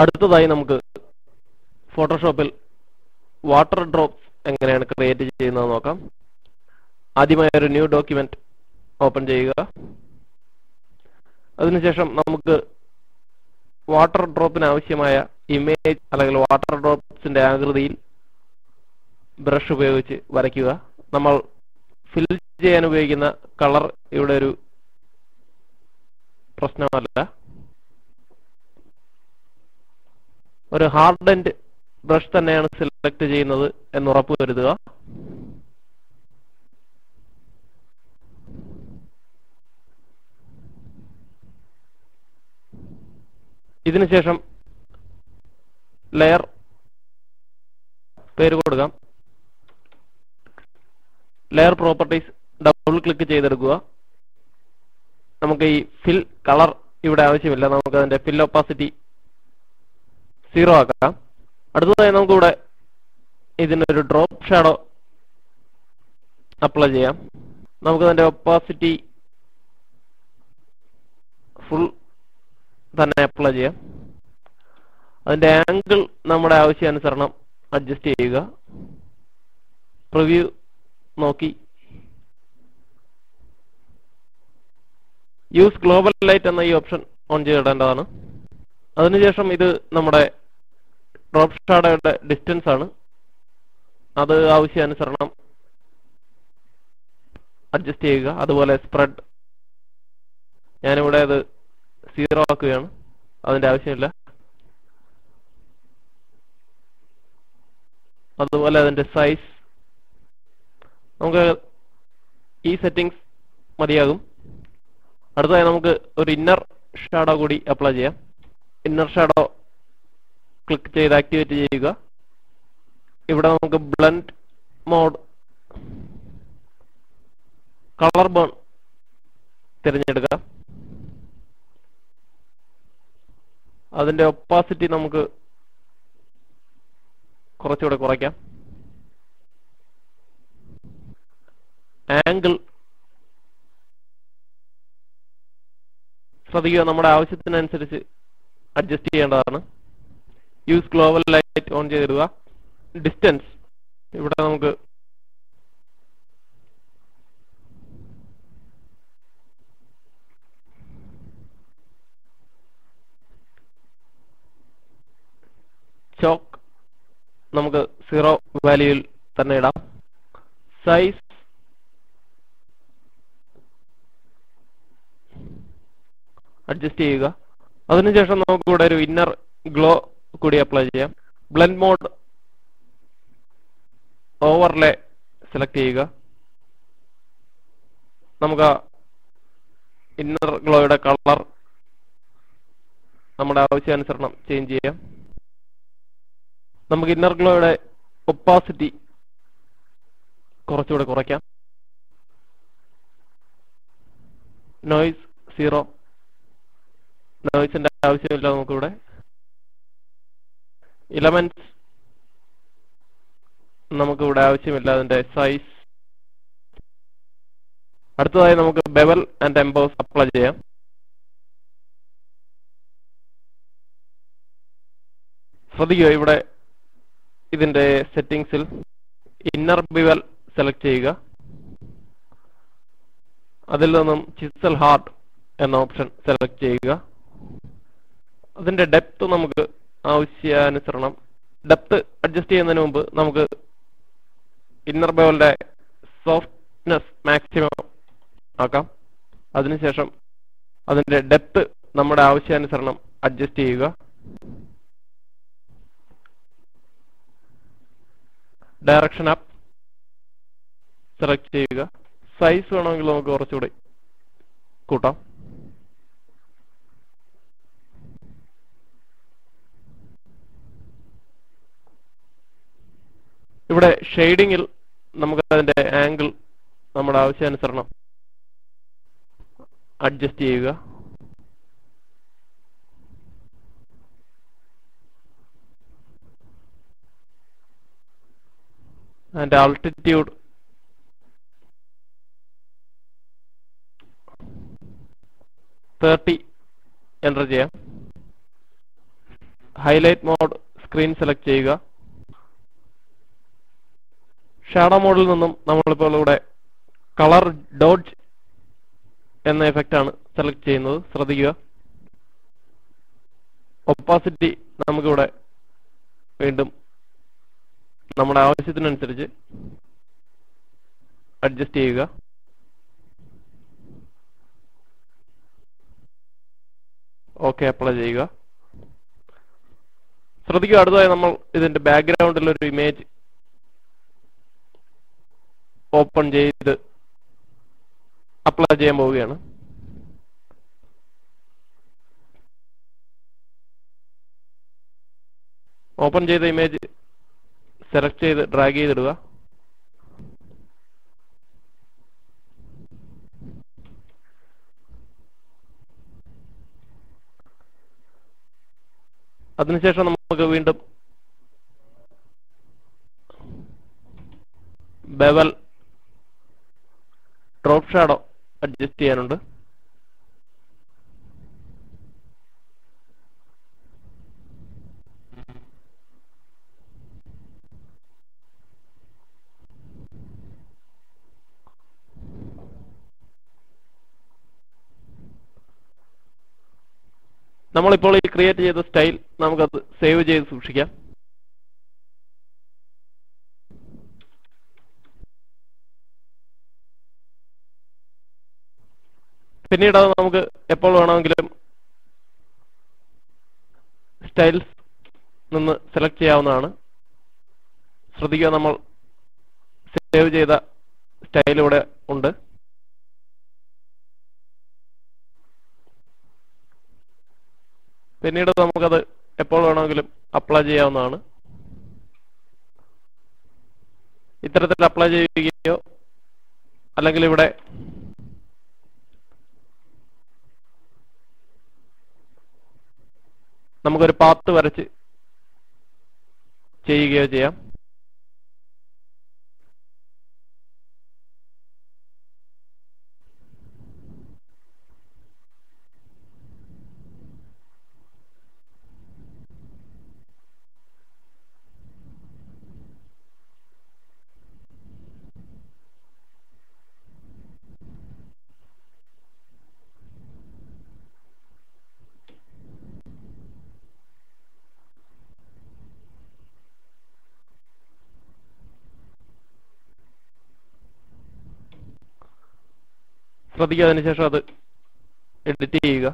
അടുത്തതായി നമുക്ക് ഫോട്ടോഷോപ്പിൽ വാട്ടർ ഡ്രോപ്സ് എങ്ങനെയാണ് ക്രിയേറ്റ് ചെയ്യുന്നത് നോക്കാം. ആദ്യമായി ഒരു ന്യൂ ഡോക്യുമെന്റ് ഓപ്പൺ ചെയ്യുക. അതിനുശേഷം നമുക്ക് വാട്ടർ ഡ്രോപ്പിന് ആവശ്യമായ ഇമേജ് അല്ലെങ്കിൽ വാട്ടർ ഡ്രോപ്സിന്റെ ആകൃതിയിൽ ബ്രഷ് ഉപയോഗിച്ച് വരയ്ക്കുക. നമ്മൾ ഫിൽ ചെയ്യാൻ ഉപയോഗിക്കുന്ന കളർ ഇവിടെ ഒരു പ്രശ്നമല്ല. ഒരു ഹാർഡ് എൻഡ് ബ്രഷ് തന്നെയാണ് സെലക്ട് ചെയ്യുന്നത് എന്ന് ഉറപ്പ് ഉറപ്പുവരുത്തുക ഇതിനുശേഷം ലെയർ പേര് കൊടുക്കാം. ലെയർ പ്രോപ്പർട്ടീസ് ഡബിൾ ക്ലിക്ക് ചെയ്തെടുക്കുക. നമുക്ക് ഈ ഫിൽ കളർ ഇവിടെ ആവശ്യമില്ല. നമുക്ക് അതിന്റെ ഫിൽ ഒപ്പാസിറ്റി സീറോ ആക്കാം. അടുത്തതായി നമുക്കിവിടെ ഇതിനൊരു ഡ്രോപ്പ് ഷാഡോ അപ്ലൈ ചെയ്യാം. നമുക്ക് അതിന്റെ ഒപ്പാസിറ്റി ഫുൾ തന്നെ അപ്ലൈ ചെയ്യാം. അതിന്റെ ആംഗിൾ നമ്മുടെ ആവശ്യാനുസരണം അഡ്ജസ്റ്റ് ചെയ്യുക. പ്രിവ്യൂ നോക്കി. യൂസ് ഗ്ലോബൽ ലൈറ്റ് എന്ന ഈ ഓപ്ഷൻ ഓൺ ചെയ്തിടേണ്ടതാണ്. അതിനുശേഷം ഇത് നമ്മുടെ ഡ്രോപ്പ് ഷാഡോയുടെ ഡിസ്റ്റൻസ് ആണ്. അത് ആവശ്യാനുസരണം അഡ്ജസ്റ്റ് ചെയ്യുക. അതുപോലെ സ്പ്രെഡ് ഞാനിവിടെ അത് സീറോ ആക്കുകയാണ്. അതിന്റെ ആവശ്യമില്ല. അതുപോലെ അതിന്റെ സൈസ് നമുക്ക് ഈ സെറ്റിംഗ്സ് മതിയാകും. അടുത്തതായി നമുക്ക് ഒരു ഇന്നർ ഷാഡോ കൂടി അപ്ലൈ ചെയ്യാം. ഇന്നർ ഷാഡോ ക്ലിക്ക് ചെയ്ത് ആക്ടിവേറ്റ് ചെയ്യുക. ഇവിടെ നമുക്ക് ബ്ലൻഡ് മോഡ് കളർ ബേൺ തിരഞ്ഞെടുക്കുക അതിന്റെ ഒപ്പാസിറ്റി നമുക്ക് കുറച്ചുകൂടെ കുറയ്ക്കാം. ആംഗിൾ ശ്രദ്ധിക്കുക. നമ്മുടെ ആവശ്യത്തിനനുസരിച്ച് അഡ്ജസ്റ്റ് ചെയ്യേണ്ടതാണ്. യൂസ് ഗ്ലോബൽ ലൈറ്റ് ഓൺ ചെയ്തിടുക. ഡിസ്റ്റൻസ് ഇവിടെ നമുക്ക് ചോക്ക് നമുക്ക് സീറോ വാല്യൂയിൽ തന്നെ ഇടാം. സൈസ് അഡ്ജസ്റ്റ് ചെയ്യുക. അതിനുശേഷം നമുക്ക് ഇവിടെ ഒരു ഇന്നർ ഗ്ലോ കൂടി അപ്ലൈ ചെയ്യാം. ബ്ലെൻഡ് മോഡ് ഓവർലേ സെലക്ട് ചെയ്യുക. നമുക്ക് ഇന്നർ ഗ്ലോയുടെ കളർ നമ്മുടെ ആവശ്യാനുസരണം ചേഞ്ച് ചെയ്യാം. നമുക്ക് ഇന്നർ ഗ്ലോയുടെ ഒപ്പാസിറ്റി കുറച്ചുകൂടെ കുറയ്ക്കാം. നോയ്സ് സീറോ നോയ്സിന്റെ ആവശ്യമില്ല നമുക്കിവിടെ. ഇലമെന്റ്സ് നമുക്കിവിടെ ആവശ്യമില്ല അതിന്റെ സൈസ് അടുത്തതായി നമുക്ക് ബെവൽ ആൻഡ് എംബോസ് അപ്ലൈ ചെയ്യാം. ശ്രദ്ധിക്കുക ഇവിടെ ഇതിന്റെ സെറ്റിംഗ്സിൽ ഇന്നർ ബിവൽ സെലക്ട് ചെയ്യുക. അതിൽ നിന്നും ചിസൽ ഹാർട്ട് എന്ന ഓപ്ഷൻ സെലക്ട് ചെയ്യുക. അതിന്റെ ഡെപ്ത് നമുക്ക് ആവശ്യാനുസരണം. ഡെപ്ത് അഡ്ജസ്റ്റ് ചെയ്യുന്നതിന് മുമ്പ് നമുക്ക് ഇന്നർ ബോളിന്റെ സോഫ്റ്റ്നെസ് മാക്സിമം ആക്കാം. അതിനുശേഷം അതിന്റെ ഡെപ്ത് നമ്മുടെ ആവശ്യാനുസരണം അഡ്ജസ്റ്റ് ചെയ്യുക. ഡയറക്ഷൻ ആപ്പ് സെലക്ട് ചെയ്യുക. സൈസ് വേണമെങ്കിൽ നമുക്ക് കുറച്ചുകൂടി കൂട്ടാം. ഇവിടെ ഷെയ്ഡിങ്ങിൽ നമുക്ക് അതിന്റെ ആംഗിൾ നമ്മുടെ ആവശ്യാനുസരണം അഡ്ജസ്റ്റ് ചെയ്യുക. അതിന്റെ ആൾട്ടിറ്റ്യൂഡ് തേർട്ടി എന്റർ ചെയ്യാം. ഹൈലൈറ്റ് മോഡ് സ്ക്രീൻ സെലക്ട് ചെയ്യുക. ഷാഡോ മോഡിൽ നിന്നും നമ്മളിപ്പോൾ ഇവിടെ കളർ ഡോഡ്ജ് എന്ന എഫക്റ്റ് ആണ് സെലക്ട് ചെയ്യുന്നത്. ശ്രദ്ധിക്കുക. ഒപ്പാസിറ്റി നമുക്കിവിടെ വീണ്ടും നമ്മുടെ ആവശ്യത്തിനനുസരിച്ച് അഡ്ജസ്റ്റ് ചെയ്യുക. ഓക്കെ അപ്ലൈ ചെയ്യുക. ശ്രദ്ധിക്കുക അടുത്തതായി നമ്മൾ ഇതിന്റെ ബാക്ക്ഗ്രൗണ്ടിൽ ഒരു ഇമേജ് ഓപ്പൺ ചെയ്ത് അപ്ലൈ ചെയ്യാൻ പോവുകയാണ്. ഓപ്പൺ ചെയ്ത ഇമേജ് സെലക്ട് ചെയ്ത് ഡ്രാഗ് ചെയ്തിടുക. അതിനുശേഷം നമുക്ക് വീണ്ടും ബെവൽ ഡ്രോപ്പ് ഷാഡോ അഡ്ജസ്റ്റ് ചെയ്യാനുണ്ട്. നമ്മളിപ്പോൾ ഈ ക്രിയേറ്റ് ചെയ്ത സ്റ്റൈൽ നമുക്കത് സേവ് ചെയ്ത് സൂക്ഷിക്കാം. പിന്നീട് അത് നമുക്ക് എപ്പോൾ വേണമെങ്കിലും സ്റ്റൈൽസ് നിന്ന് സെലക്ട് ചെയ്യാവുന്നതാണ്. ശ്രദ്ധിക്കുക നമ്മൾ സേവ് ചെയ്ത സ്റ്റൈൽ ഇവിടെ ഉണ്ട്. പിന്നീട് നമുക്കത് എപ്പോൾ വേണമെങ്കിലും അപ്ലൈ ചെയ്യാവുന്നതാണ്. ഇത്തരത്തിൽ അപ്ലൈ ചെയ്യുകയോ അല്ലെങ്കിൽ ഇവിടെ നമുക്കൊരു പാത്ത് വരച്ച് ചെയ്യുകയോ ചെയ്യാം. ശ്രദ്ധിക്കുക അതിനുശേഷം അത് എഡിറ്റ് ചെയ്യുക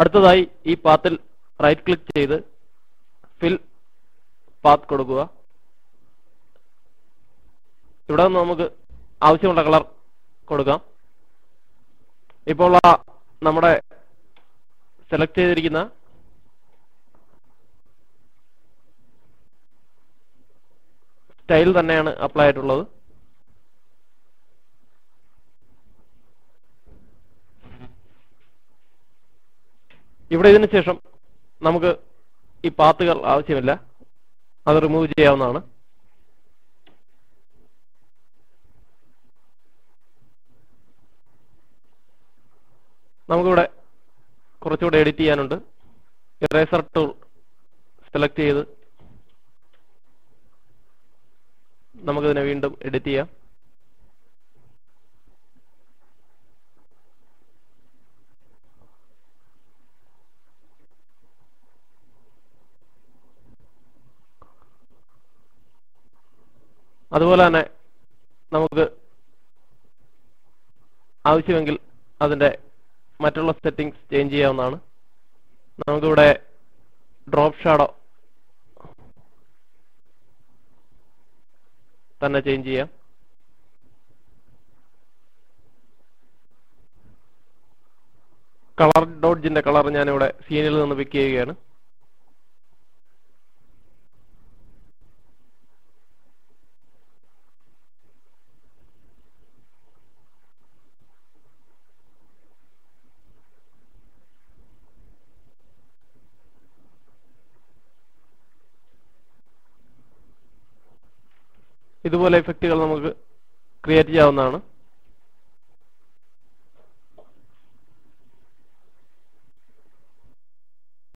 അടുത്തതായി ഈ പാത്തിൽ റൈറ്റ് ക്ലിക്ക് ചെയ്ത് ഫിൽ പാത്ത് കൊടുക്കുക. ഇവിടെ നിന്ന് നമുക്ക് ആവശ്യമുള്ള കളർ കൊടുക്കാം. ഇപ്പോൾ ആ നമ്മുടെ സെലക്ട് ചെയ്തിരിക്കുന്ന സ്റ്റൈൽ തന്നെയാണ് അപ്ലൈ ആയിട്ടുള്ളത്. ഇവിടെ ഇതിന് ശേഷം നമുക്ക് ഈ പാത്തുകൾ ആവശ്യമില്ല. അത് റിമൂവ് ചെയ്യാവുന്നതാണ്. നമുക്കിവിടെ കുറച്ചുകൂടെ എഡിറ്റ് ചെയ്യാനുണ്ട്. ഇറേസർ ടൂൾ സെലക്ട് ചെയ്ത് നമുക്കിതിനെ വീണ്ടും എഡിറ്റ് ചെയ്യാം. അതുപോലെ തന്നെ നമുക്ക് ആവശ്യമെങ്കിൽ അതിന്റെ മറ്റുള്ള സെറ്റിങ്സ് ചേഞ്ച് ചെയ്യാവുന്നതാണ്. നമുക്കിവിടെ ഡ്രോപ്പ് ഷാഡോ തന്നെ ചേഞ്ച് ചെയ്യാം. കളർ ഡോഡ്ജിന്റെ കളർ ഞാനിവിടെ സീനിൽ നിന്ന് പിക്ക് ചെയ്യുകയാണ്. ഇതുപോലെ ഇഫക്റ്റുകൾ നമുക്ക് ക്രിയേറ്റ് ചെയ്യാവുന്നതാണ്.